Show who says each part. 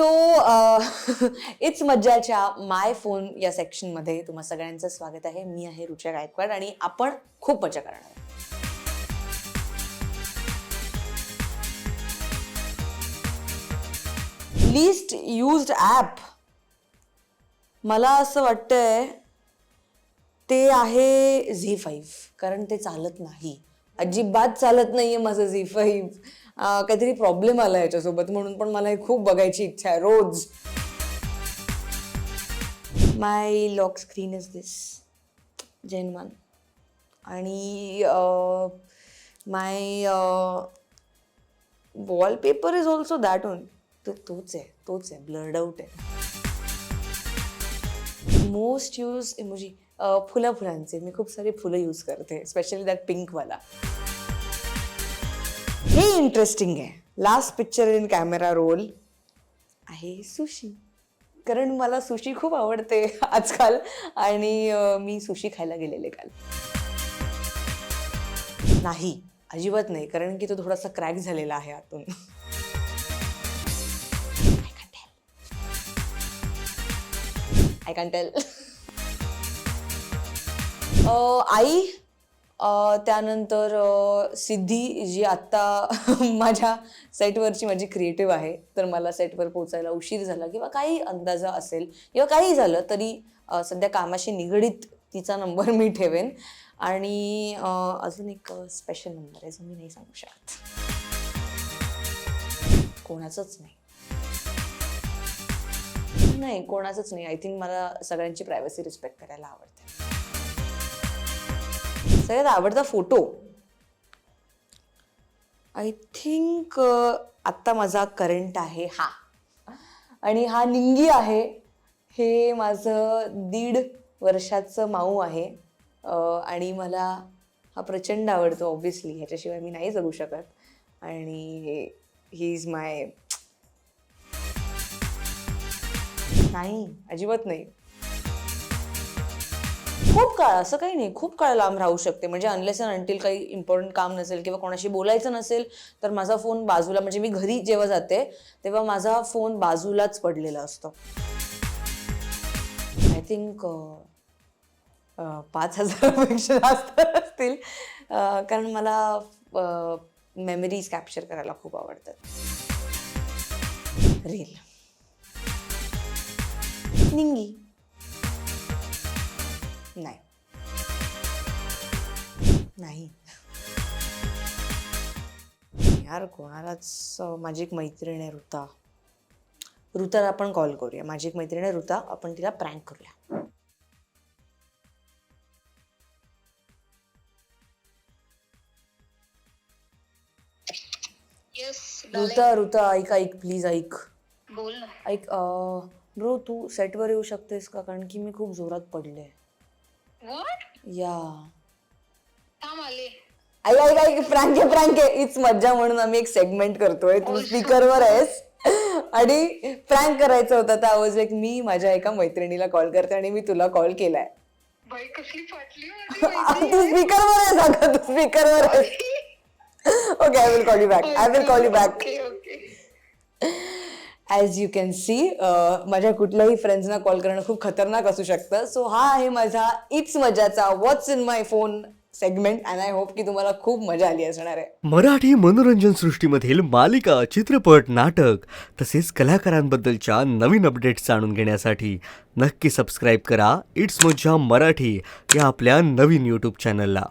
Speaker 1: So it's uh, मज्जाच्या my phone या सेक्शनमध्ये तुम्हा सगळ्यांचं स्वागत आहे. मी आहे रुचा गायकवाड आणि आपण खूप मजा करणार लिस्ट युज्ड ॲप मला असं वाटतंय ते आहे झी फाईव्ह कारण ते चालत नाही. अजिबात चालत नाहीये माझं झी काहीतरी प्रॉब्लेम आला याच्यासोबत म्हणून पण मला हे खूप बघायची इच्छा आहे रोज. My lock screen is this जैनमान आणि my wallpaper is also that one तो तोच आहे तोच आहे ब्लर्ड आउट आहे. मोस्ट यूज इमोजी फुलं फुलांचे मी खूप सारे फुलं यूज करते स्पेशली दॅट पिंकवाला हे इंटरेस्टिंग आहे. Last picture in camera roll आहे सुशी कारण मला सुशी खूप आवडते आजकाल. आणि मी सुशी खायला गेलेले काल. नाही अजिबात नाही. कारण की तो थोडासा क्रॅक झालेला आहे आतून. आय कॅन टेल आई त्यानंतर सिद्धी जी आत्ता माझ्या सेटवरची माझी क्रिएटिव्ह आहे तर मला सेटवर पोचायला उशीर झाला किंवा काही अंदाजा असेल किंवा काही झालं तरी सध्या कामाशी निगडीत तिचा नंबर मी ठेवेन. आणि अजून एक स्पेशल नंबर आहे जो मी नाही सांगू शकत. कोणाचंच नाही. नाही कोणाचंच नाही. आय थिंक मला सगळ्यांची प्रायव्हसी रिस्पेक्ट करायला आवडते. सगळ्यात आवडता फोटो? आय थिंक आत्ता माझा करंट आहे हा. आणि हा निंगी आहे हे माझं दीड वर्षाचं माऊ आहे. आणि मला हा प्रचंड आवडतो ऑब्विसली ह्याच्याशिवाय मी नाही जगू शकत. आणि ही इज माय नाही अजिबात नाही. खूप काळ असं काही नाही. खूप काळ लांब राहू शकते. म्हणजे अनलेस अँड अंटील काही इम्पॉर्टंट काम नसेल किंवा कोणाशी बोलायचं नसेल तर माझा फोन बाजूला म्हणजे मी घरी जेव्हा जाते तेव्हा माझा फोन बाजूलाच पडलेला असतो. आय थिंक पाच हजारापेक्षा जास्त असतील. कारण मला मेमरीज कॅप्चर करायला खूप आवडतात. रील निंगी. नाही. नाही. यार कोणालाच माझी एक मैत्रीण आहे ऋता. ऋताला आपण कॉल करूया. माझी एक मैत्रीण आहे ऋता आपण तिला प्रँक करूया. ऋता ऋता ऐक ऐक प्लीज ऐक.
Speaker 2: बोल ना.
Speaker 1: ऐक ब्रो तू सेटवर येऊ शकतेस का? कारण की मी खूप जोरात पडले. या
Speaker 2: थांब आले.
Speaker 1: ऐक फ्रँक आहे फ्रँक आहे इच मज्जा म्हणून आम्ही एक सेगमेंट करतोय. तू स्पीकरवर आहेस. आणि फ्रँक करायचं होतं तर आवाज एक मी माझ्या एका मैत्रिणीला कॉल करते आणि मी तुला कॉल केलाय.
Speaker 2: बाई कसली फाटली माझी
Speaker 1: तू स्पीकरवर आहेस अगं तू स्पीकरवर आहेस. Okay I will call you back I will call you back as you can see माझ्या कुठल्याही फ्रेंड्सना कॉल करणं खूप खतरनाक असू शकतं. सो हा आहे माझा it's मजाचा what's in my phone segment and I hope की तुम्हाला खूप मजा आली असणार आहे.
Speaker 3: मराठी मनोरंजन सृष्टीमधील मालिका चित्रपट नाटक तसेच कलाकारांबद्दलच्या नवीन अपडेट्स जाणून घेण्यासाठी नक्की सबस्क्राईब करा. इट्स मज्जा मराठी या आपल्या नवीन यूट्यूब चॅनलला